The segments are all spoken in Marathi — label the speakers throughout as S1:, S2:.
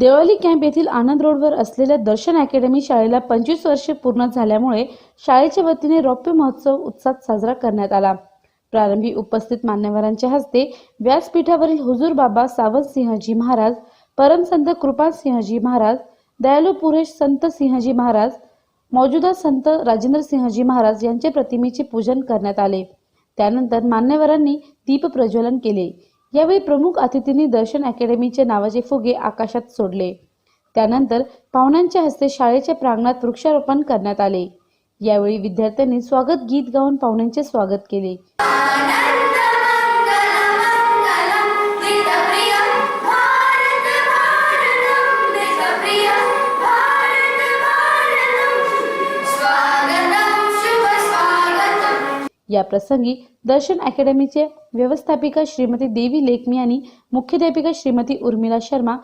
S1: देवळी कॅम्प येथील आनंद रोडवर असलेल्या दर्शन अकॅडमी शाळेला पंचवीस वर्षे पूर्ण झाल्यामुळे शाळेच्या वतीने रौप्य महोत्सव उत्साहात साजरा करण्यात आला. प्रारंभी उपस्थित मान्यवरांच्या हस्ते व्यासपीठावरील हुजूर बाबा सावंत सिंहजी महाराज परमसंत कृपाल सिंहजी महाराज दयालू पुरेश संत सिंहजी महाराज मौजूदा संत राजेंद्र सिंहजी महाराज यांच्या प्रतिमेचे पूजन करण्यात आले. त्यानंतर मान्यवरांनी दीप प्रज्वलन केले. यावेळी प्रमुख अतिथींनी दर्शन अकॅडमीचे नावाचे फुगे आकाशात सोडले. त्यानंतर पाहुण्यांच्या हस्ते शाळेच्या प्रांगणात वृक्षारोपण करण्यात आले. यावेळी विद्यार्थ्यांनी स्वागत गीत गाऊन पाहुण्यांचे स्वागत केले. या प्रसंगी दर्शन अकॅडमीचे व्यवस्थापिका श्रीमती देवी लेखमी आणि मुख्याध्यापिका श्रीमती उर्मिला शर्मा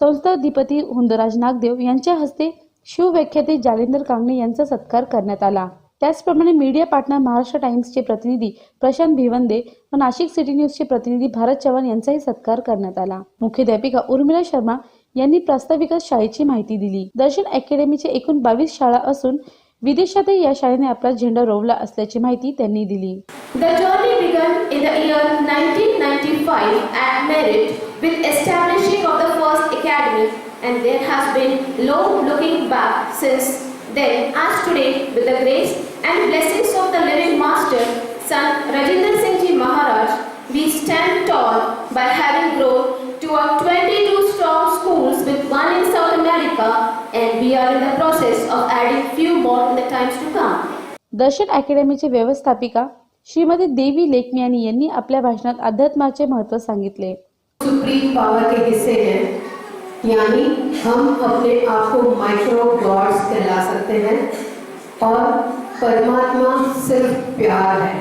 S1: संस्थाधिपती हुंदराज नागदेव यांच्या हस्ते शिवव्याख्याते जालेंदर कांगणे यांचा सत्कार करण्यात आला. त्याचप्रमाणे मीडिया पार्टनर महाराष्ट्र टाइम्सचे प्रतिनिधी प्रशांत भिवंदे व नाशिक सिटी न्यूजचे प्रतिनिधी भारत चव्हाण यांचाही सत्कार करण्यात आला. मुख्याध्यापिका उर्मिला शर्मा यांनी प्रास्ताविकात शाळेची माहिती दिली. दर्शन अकॅडमीचे एकूण बावीस शाळा असून विदेशातही या शाळेने आपला झेंडा रोवला असल्याची माहिती त्यांनी दिली
S2: The journey began in the year 1995 at Merit with establishing of the first academy and there has been long looking back since then as today with the grace and blessings of the living master son Rajendra Singh Ji Maharaj we stand tall by having grown to a 22 strong schools with one in South America and we are in the process of adding few more in the times to come.
S1: दर्शन अकॅडमीचे व्यवस्थापिका श्रीमती देवी लेखमियानी यांनी आपल्या भाषणात अध्यात्माचे महत्त्व सांगितले.
S3: सुप्रीम पावर के हिस्से हैं। यानी हम अपने आप को माइक्रो गॉड्स कहला सकते हैं और परमात्मा सिर्फ़ प्यार है।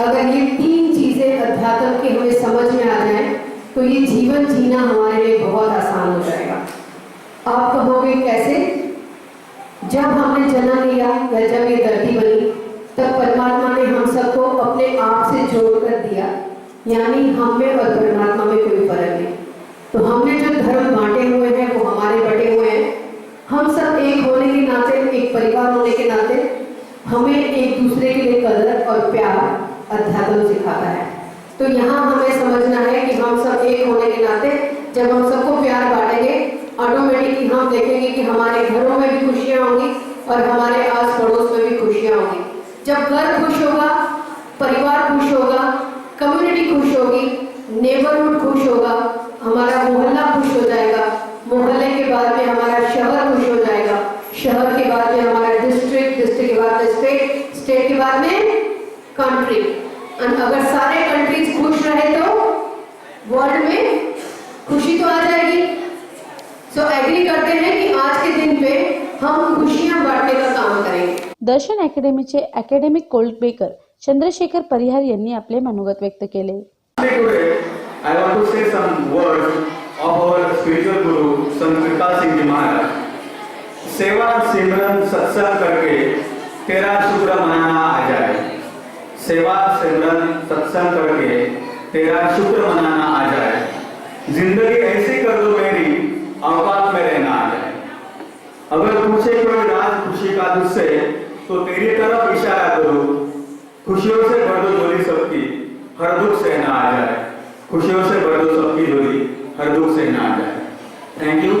S3: अगर ये तीन चीज़ें अध्यात्म की हमें समझ में आ जाए तो ये जीवन जीना हमारे लिए बहुत आसान हो जाएगा। आप कहोगे कैसे? जब हमने जन्म लिया या जब ये धरती बनी, तब परमात्मा ने हम सबको अपने आप से जोड़ कर दिया। यानी हम में और परमात्मा में कोई फ़र्क नहीं। तो हमने जो धर्म बांटे हुए हैं, वो हमारे बटे हुए हैं। हम सब एक होने के नाते, एक परिवार होने के नाते, हमें एक दूसरे के लिए कदर और प्यार अध्यात्म सिखाता है। तो यहाँ हमें समझना है कि हम सब एक होने के नाते, जब हम सबको प्यार बांटेंगे ऑटोमेटिकली हम देखेंगे कि हमारे घरों में भी खुशियाँ होंगी और हमारे आस पड़ोस में भी खुशियाँ होंगी। जब घर खुश होगा, परिवार खुश होगा कम्युनिटी खुश होगी नेबरहुड खुश होगा, हमारा मोहल्ला खुश हो जाएगा। मोहल्ले के बाद में हमारा शहर खुश हो जाएगा। शहर के बाद में हमारा डिस्ट्रिक्ट डिस्ट्रिक्ट के बाद में स्टेट स्टेट के बाद में कंट्री अगर सारे कंट्रीज़ खुश रहे तो वर्ल्ड में खुशी तो आ जाएगी। हम खुशियां बांटने का काम करेंगे।
S1: दर्शन अकॅडमीचे अकॅडमिक कोल्ड बेकर चंद्रशेखर परिहार यांनी आपले मनोगत व्यक्त केले.
S4: Today, I want to say some words of our spiritual guru, Sant Kripal Singh Ji Maharaj. सेवा सिमरन सत्संग करके तेरा शुक्र मनाना आ जाए सेवा सिमरन सत्संग करके तेरा शुक्र मनाना आ जाए जिंदगी ऐसी कर दो मेरी औकात में रहना अगर तुमसे कोई राज खुशी का तुझसे तो तेरी तरफ इशारा करो। खुशियों से भर दो झोली सबकी हर दुख से ना आ जाए। खुशियों से भर दो सबकी झोली हर दुख से ना आ जाए। थैंक यू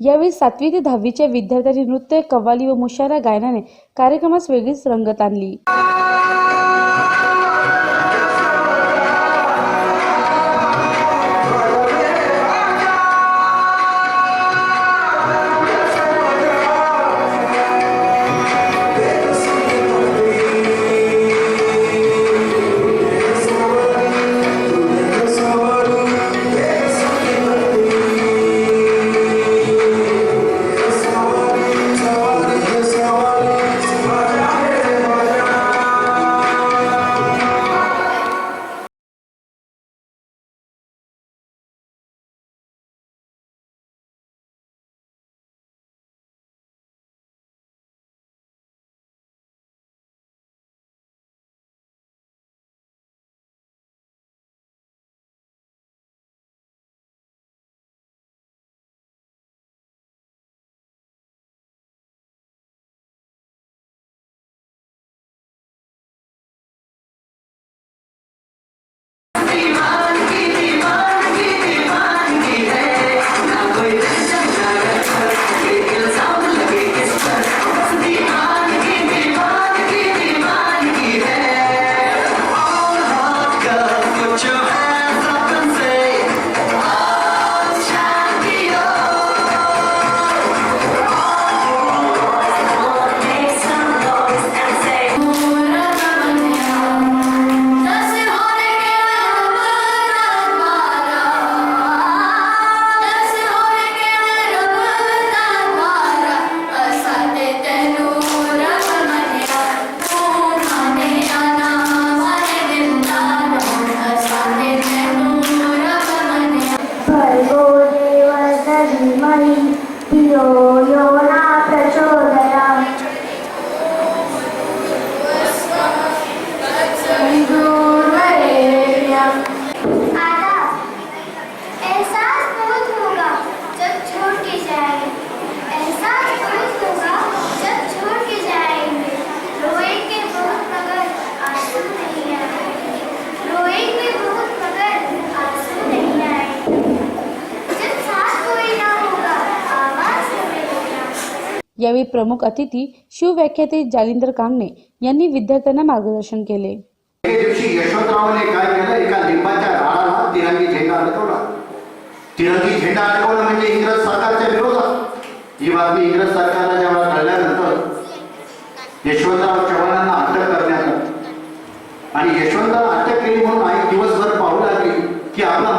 S1: यावेळी सातवी ते दहावीच्या विद्यार्थ्यांनी नृत्य कव्वाली व मुशारा गायनाने कार्यक्रमास वेगळीच रंगत आणली. यावेळी प्रमुख अतिथी शिवव्याख्याते जालिंदर कांगणे यांनी विद्यार्थ्यांना मार्गदर्शन केले.
S5: दिवशी यशवंतरावने काय केलं? एका लिंबाच्या झाडाला तिरंगी झेंडा अडकवला तिरंगी झेंडा अडकवला म्हणजे इंग्रज सरकारच्या विरोधात. ही बातमी इंग्रज सरकारला जेव्हा कळल्यानंतर यशवंतराव चव्हाणांना अटक करण्यात आली. आणि यशवंतराव अटक केली म्हणून आई दिवसभर पाहू लागली की आपला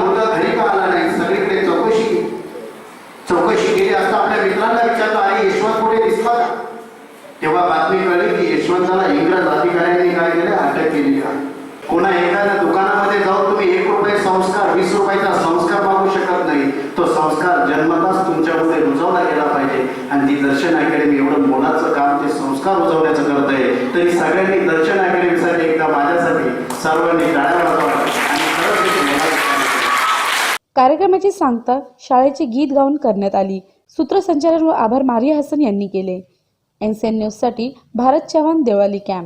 S5: सर्वांनी
S1: कार्यक्रमाची सांगता शाळेचे गीत गाऊन करण्यात आली. सूत्रसंचालन व आभार मारिया हसन यांनी केले. एनसीएन न्यूजसाठी भारत चव्हाण देवळाली कॅम्प